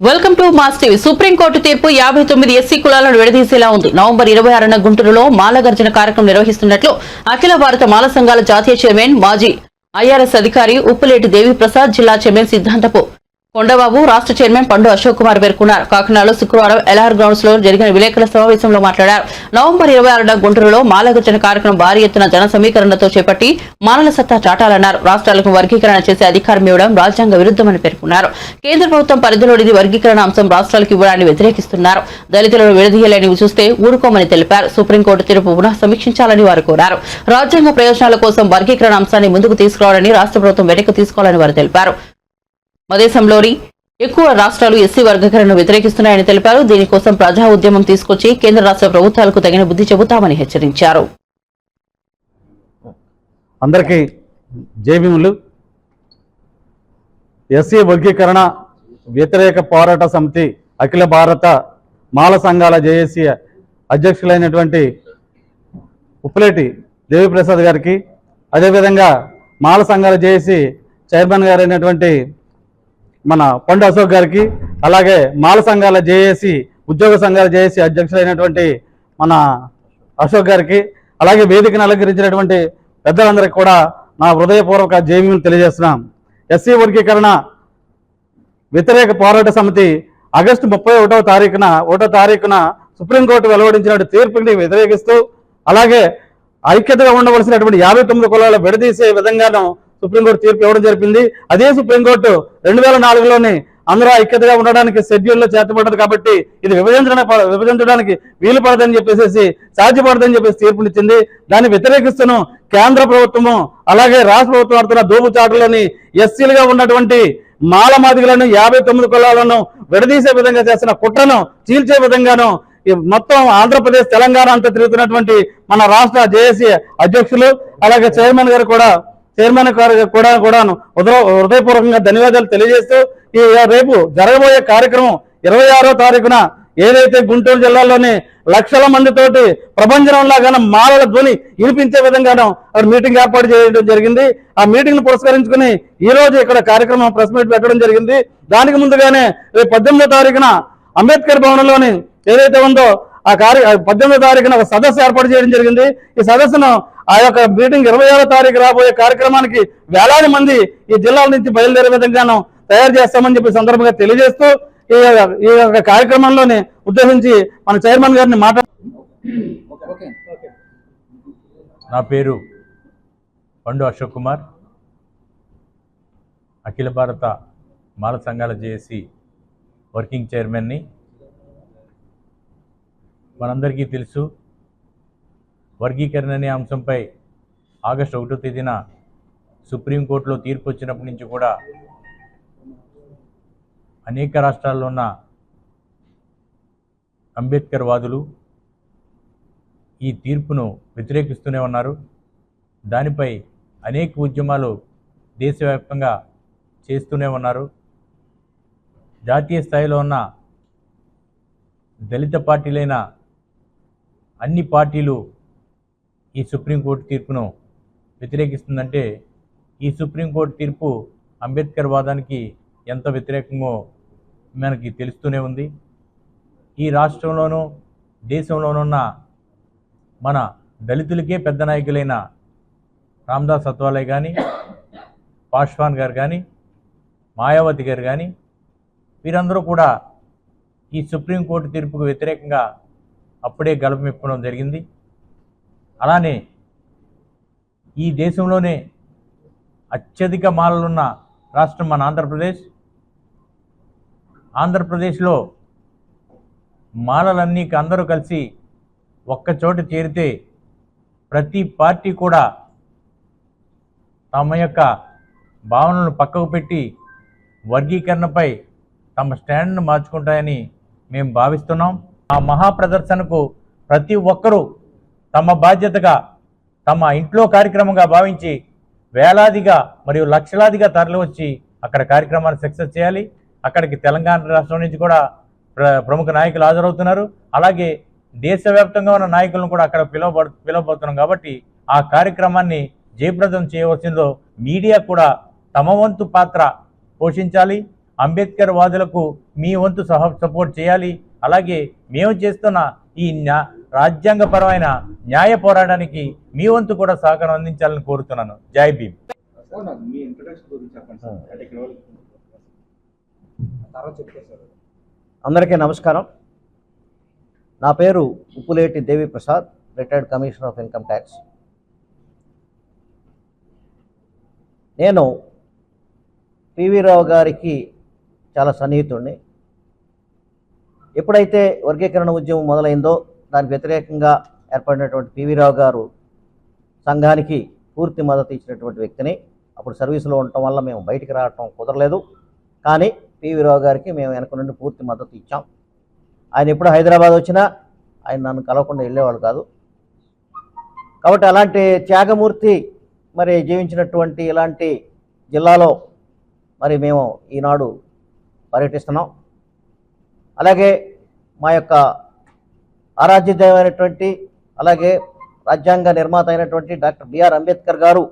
Welcome to mass TV supreme court తీర్పు యాభై తొమ్మిది ఎస్సీ కులాలను విడదీసేలా ఉంది. నవంబర్ ఇరవై ఆరున గుంటూరులో మాలగర్జన కార్యక్రమం నిర్వహిస్తున్నట్లు అఖిల భారత మాల సంఘాల జాతీయ చైర్మన్ మాజీ ఐఆర్ఎస్ అధికారి ఉప్పులేటి దేవిప్రసాద్ జిల్లా చైర్మన్ సిద్ధాంతపు కొండబాబు రాష్ట్ర చైర్మన్ పండు అశోక్ కుమార్ పేర్కొన్నారు. కాకినాడలో శుక్రవారం ఎల్ఆర్ గ్రౌండ్స్లో జరిగిన విలేకరుల సమావేశంలో మాట్లాడారు. నవంబర్ ఇరవై ఆరున గుంటూరులో మాలగర్జన కార్యక్రమం భారీ ఎత్తున జన సమీకరణతో చేపట్టి మానల సత్తా చాటాలన్నారు. రాష్ట్రాలకు వర్గీకరణ చేసే అధికారం ఇవ్వడం రాజ్యాంగ విరుద్ధమని పేర్కొన్నారు. కేంద్ర ప్రభుత్వం పరిధిలోని వర్గీకరణ అంశం రాష్ట్రాలకు ఇవ్వడాన్ని వ్యతిరేకిస్తున్నారు. దళితులను విడదీయలేని చూస్తే ఊరుకోమని తెలిపారు. సుప్రీంకోర్టు తీర్పు పునః సమీక్షించాలని వారు కోరారు. రాజ్యాంగ ప్రయోజనాల కోసం వర్గీకరణ అంశాన్ని ముందుకు తీసుకురావాలని రాష్ట్ర ప్రభుత్వం వెనక్కి తీసుకోవాలని వారు తెలిపారు. మదేశంలోని దేశంలోని ఎక్కువ రాష్ట్రాలు ఎస్సీ వర్గీకరణను వ్యతిరేకిస్తున్నాయని తెలిపారు. దీనికోసం ప్రజా ఉద్యమం తీసుకొచ్చి కేంద్ర రాష్ట్ర ప్రభుత్వాలకు తగిన బుద్ధి చెబుతామని హెచ్చరించారు. అందరికీ జేబీములు ఎస్సీ వర్గీకరణ వ్యతిరేక పోరాట సమితి అఖిల భారత మాల సంఘాల జేఏసీ అధ్యక్షులైనటువంటి ఉప్పులేటి దేవిప్రసాద్ గారికి అదేవిధంగా మాల సంఘాల జేఏసీ చైర్మన్ గారైనటువంటి మన పండు అశోక్ గారికి అలాగే మాల సంఘాల జేఏసీ ఉద్యోగ సంఘాల జేఏసి అధ్యక్షులైనటువంటి మన అశోక్ గారికి అలాగే వేదికను అలంకరించినటువంటి పెద్దలందరికీ కూడా నా హృదయపూర్వక జైవ్యం తెలియజేస్తున్నాం. ఎస్సీ వర్గీకరణ వ్యతిరేక పోరాట సమితి ఆగస్టు ముప్పై ఒకటవ తారీఖున ఒకటో తారీఖున సుప్రీంకోర్టు వెలువడించిన తీర్పుని వ్యతిరేకిస్తూ అలాగే ఐక్యతగా ఉండవలసినటువంటి యాభై తొమ్మిది కులాల విడదీసే విధంగాను సుప్రీంకోర్టు తీర్పు ఇవ్వడం జరిపింది. అదే సుప్రీంకోర్టు రెండు వేల నాలుగులోని అందరూ ఐక్యతగా ఉండడానికి షెడ్యూల్లో చేర్చబడ్డది కాబట్టి ఇది విభజించడం విభజించడానికి వీలు పడదని చెప్పేసి సాధ్యపడదని చెప్పేసి తీర్పునిచ్చింది. దాన్ని వ్యతిరేకిస్తూను కేంద్ర ప్రభుత్వము అలాగే రాష్ట్ర ప్రభుత్వం ఆడుతున్న దూపుచాటులని ఎస్సీలుగా ఉన్నటువంటి మాల మాదిగలను యాభై తొమ్మిది కులాలను విడదీసే విధంగా చేసిన కుట్రను చీల్చే విధంగాను ఈ మొత్తం ఆంధ్రప్రదేశ్ తెలంగాణ అంతా తిరుగుతున్నటువంటి మన రాష్ట్ర జేఏసీ అధ్యక్షులు అలాగే చైర్మన్ గారు కూడా చైర్మన్ గారు కూడా హృదయపూర్వకంగా ధన్యవాదాలు తెలియజేస్తూ ఈ రేపు జరగబోయే కార్యక్రమం ఇరవై ఆరో తారీఖున ఏదైతే గుంటూరు జిల్లాలోని లక్షల మందితోటి ప్రపంచంలాగానే మాలల ధ్వని వినిపించే విధంగాను అక్కడ మీటింగ్ ఏర్పాటు చేయడం జరిగింది. ఆ మీటింగ్ పురస్కరించుకుని ఈ రోజు ఇక్కడ కార్యక్రమం ప్రెస్ మీట్ పెట్టడం జరిగింది. దానికి ముందుగానే రేపు పద్దెనిమిదో తారీఖున అంబేద్కర్ భవనంలోని ఏదైతే ఉందో ఆ కార్య పద్దెనిమిదో తారీఖున ఒక సదస్సు ఏర్పాటు చేయడం జరిగింది. ఈ సదస్సును ఆ యొక్క మీటింగ్ ఇరవై ఆరో తారీఖు రాబోయే కార్యక్రమానికి వేలాది మంది ఈ జిల్లాల నుంచి బయలుదేరే విధంగాను తయారు చేస్తామని చెప్పి సందర్భంగా తెలియజేస్తూ ఈ ఈ యొక్క కార్యక్రమంలోని ఉద్దేశించి మన చైర్మన్ గారిని మాట్లా నా పేరు పండు అశోక్ కుమార్. అఖిల భారత మాల సంఘాల జేఏసీ వర్కింగ్ చైర్మన్ని. మనందరికీ తెలుసు వర్గీకరణ అనే అంశంపై ఆగస్టు ఒకటో తేదీన సుప్రీంకోర్టులో తీర్పు వచ్చినప్పటి నుంచి కూడా అనేక రాష్ట్రాల్లో ఉన్న అంబేద్కర్ వాదులు ఈ తీర్పును వ్యతిరేకిస్తూనే ఉన్నారు. దానిపై అనేక ఉద్యమాలు దేశవ్యాప్తంగా చేస్తూనే ఉన్నారు. జాతీయ స్థాయిలో ఉన్న దళిత పార్టీలైన అన్ని పార్టీలు ఈ సుప్రీంకోర్టు తీర్పును వ్యతిరేకిస్తుందంటే ఈ సుప్రీంకోర్టు తీర్పు అంబేద్కర్ వాదానికి ఎంత వ్యతిరేకమో మనకి తెలుస్తూనే ఉంది. ఈ రాష్ట్రంలోనూ దేశంలోనున్న మన దళితులకే పెద్ద నాయకులైన రామ్దాస్ సత్వాలయ్ కానీ పాశ్వాన్ గారు కానీ మాయావతి గారు కానీ వీరందరూ కూడా ఈ సుప్రీంకోర్టు తీర్పుకు వ్యతిరేకంగా అప్పుడే గలపమిప్పడం జరిగింది. అలానే ఈ దేశంలోనే అత్యధిక మాలలున్న రాష్ట్రం మన ఆంధ్రప్రదేశ్. ఆంధ్రప్రదేశ్లో మాలలన్నీ అందరూ కలిసి ఒక్క చోట చేరితే ప్రతి పార్టీ కూడా తమ యొక్క భావనలను పక్కకు పెట్టి వర్గీకరణపై తమ స్టాండ్ను మార్చుకుంటాయని మేము భావిస్తున్నాం. ఆ మహాప్రదర్శనకు ప్రతి ఒక్కరూ తమ బాధ్యతగా తమ ఇంట్లో కార్యక్రమంగా భావించి వేలాదిగా మరియు లక్షలాదిగా తరలివచ్చి అక్కడ కార్యక్రమాన్ని సక్సెస్ చేయాలి. అక్కడికి తెలంగాణ రాష్ట్రం నుంచి కూడా ప్ర ప్రముఖ నాయకులు హాజరవుతున్నారు. అలాగే దేశవ్యాప్తంగా ఉన్న నాయకులను కూడా అక్కడ పిలువబడు పిలవబోతున్నాం కాబట్టి ఆ కార్యక్రమాన్ని జయప్రదం చేయవలసిందో మీడియా కూడా తమ వంతు పాత్ర పోషించాలి. అంబేద్కర్ వాదులకు మీ వంతు సహ సపోర్ట్ చేయాలి. అలాగే మేము చేస్తున్న ఈ న్యా రాజ్యాంగపరమైన న్యాయ పోరాటానికి మీ వంతు కూడా సహకారం అందించాలని కోరుతున్నాను. జై భీమ్. అందరికీ నమస్కారం. నా పేరు Uppuleti Devi Prasad retired commissioner of income tax నేను పివి రావు గారికి చాలా సన్నిహితుడిని ఎప్పుడైతే వర్గీకరణ ఉద్యమం మొదలైందో దానికి వ్యతిరేకంగా ఏర్పడినటువంటి పివి రావు గారు సంఘానికి పూర్తి మద్దతు ఇచ్చినటువంటి వ్యక్తిని అప్పుడు సర్వీసులో ఉండటం వల్ల మేము బయటికి రావటం కుదరలేదు. కానీ పివి రావు గారికి మేము వెనక నుండి పూర్తి మద్దతు ఇచ్చాం. ఆయన ఎప్పుడు హైదరాబాద్ వచ్చినా ఆయన నన్ను కలవకుండా వెళ్ళేవాడు కాదు. కాబట్టి అలాంటి త్యాగమూర్తి మరి జీవించినటువంటి ఇలాంటి జిల్లాలో మరి మేము ఈనాడు పర్యటిస్తున్నాం. అలాగే మా యొక్క ఆరాధ్య దైవమైనటువంటి అలాగే రాజ్యాంగ నిర్మాత అయినటువంటి డాక్టర్ బిఆర్ అంబేద్కర్ గారు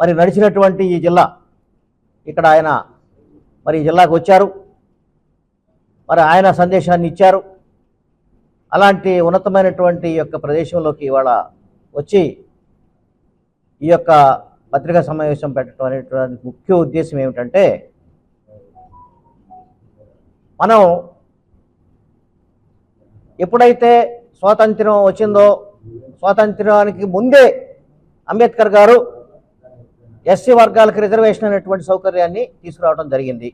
మరి నడిచినటువంటి ఈ జిల్లా. ఇక్కడ ఆయన మరి ఈ జిల్లాకు వచ్చారు. మరి ఆయన సందేశాన్ని ఇచ్చారు. అలాంటి ఉన్నతమైనటువంటి ఈ యొక్క ప్రదేశంలోకి ఇవాళ వచ్చి ఈ యొక్క పత్రికా సమావేశం పెట్టడం అనేటువంటి ముఖ్య ఉద్దేశం ఏమిటంటే మనం ఎప్పుడైతే స్వాతంత్ర్యం వచ్చిందో స్వాతంత్ర్యానికి ముందే అంబేద్కర్ గారు ఎస్సీ వర్గాలకు రిజర్వేషన్ అనేటువంటి సౌకర్యాన్ని తీసుకురావడం జరిగింది.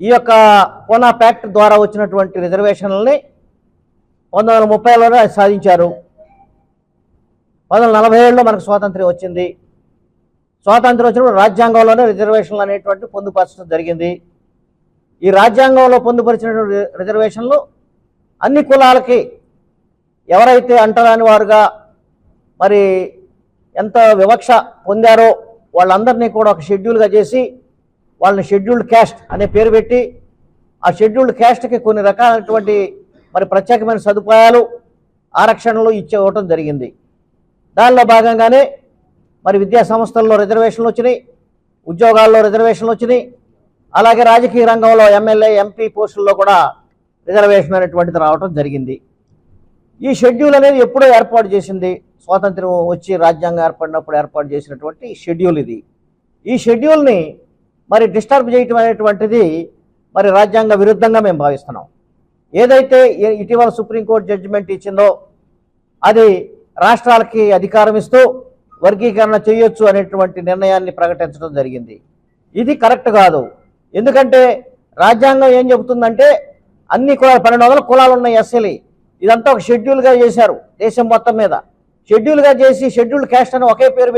ఈ యొక్క కోనా ప్యాక్ట్ ద్వారా వచ్చినటువంటి రిజర్వేషన్లని పంతొమ్మిది వందల ముప్పైలోనే సాధించారు. పంతొమ్మిది వందల నలభై ఏడులో మనకు స్వాతంత్ర్యం వచ్చింది. స్వాతంత్ర్యం వచ్చినప్పుడు రాజ్యాంగంలోనే రిజర్వేషన్లు అనేటువంటి పొందుపరచడం జరిగింది. ఈ రాజ్యాంగంలో పొందుపరిచినటువంటి రిజర్వేషన్లు అన్ని కులాలకి ఎవరైతే అంటరాని వారుగా మరి ఎంత వివక్ష పొందారో వాళ్ళందరినీ కూడా ఒక షెడ్యూల్గా చేసి వాళ్ళని షెడ్యూల్డ్ క్యాస్ట్ అనే పేరు పెట్టి ఆ షెడ్యూల్డ్ క్యాస్ట్కి కొన్ని రకాలైనటువంటి మరి ప్రత్యేకమైన సదుపాయాలు ఆరక్షణలు ఇచ్చేవటం ఇవ్వటం జరిగింది. దానిలో భాగంగానే మరి విద్యా సంస్థల్లో రిజర్వేషన్లు వచ్చినాయి ఉద్యోగాల్లో రిజర్వేషన్లు వచ్చినాయి అలాగే రాజకీయ రంగంలో ఎమ్మెల్యే ఎంపీ పోస్టుల్లో కూడా రిజర్వేషన్ అనేటువంటిది రావటం జరిగింది. ఈ షెడ్యూల్ అనేది ఎప్పుడో ఏర్పాటు చేసింది. స్వాతంత్ర్యం వచ్చి రాజ్యాంగం ఏర్పడినప్పుడు ఏర్పాటు చేసినటువంటి షెడ్యూల్ ఇది. ఈ షెడ్యూల్ని మరి డిస్టర్బ్ చేయటం అనేటువంటిది మరి రాజ్యాంగ విరుద్ధంగా మేము భావిస్తున్నాం. ఏదైతే ఏ- ఇటీవల సుప్రీంకోర్టు జడ్జిమెంట్ ఇచ్చిందో అది రాష్ట్రాలకి అధికారం ఇస్తూ వర్గీకరణ చేయొచ్చు అనేటువంటి నిర్ణయాన్ని ప్రకటించడం జరిగింది. ఇది కరెక్ట్ కాదు. ఎందుకంటే రాజ్యాంగం ఏం చెబుతుందంటే అన్ని కులాలు పన్నెండు వందల కులాలు ఉన్నాయి ఎస్ఎల్ఈ ఇదంతా ఒక షెడ్యూల్గా చేశారు దేశం మొత్తం మీద. షెడ్యూల్గా చేసి షెడ్యూల్ క్యాస్ట్ అని ఒకే పేరు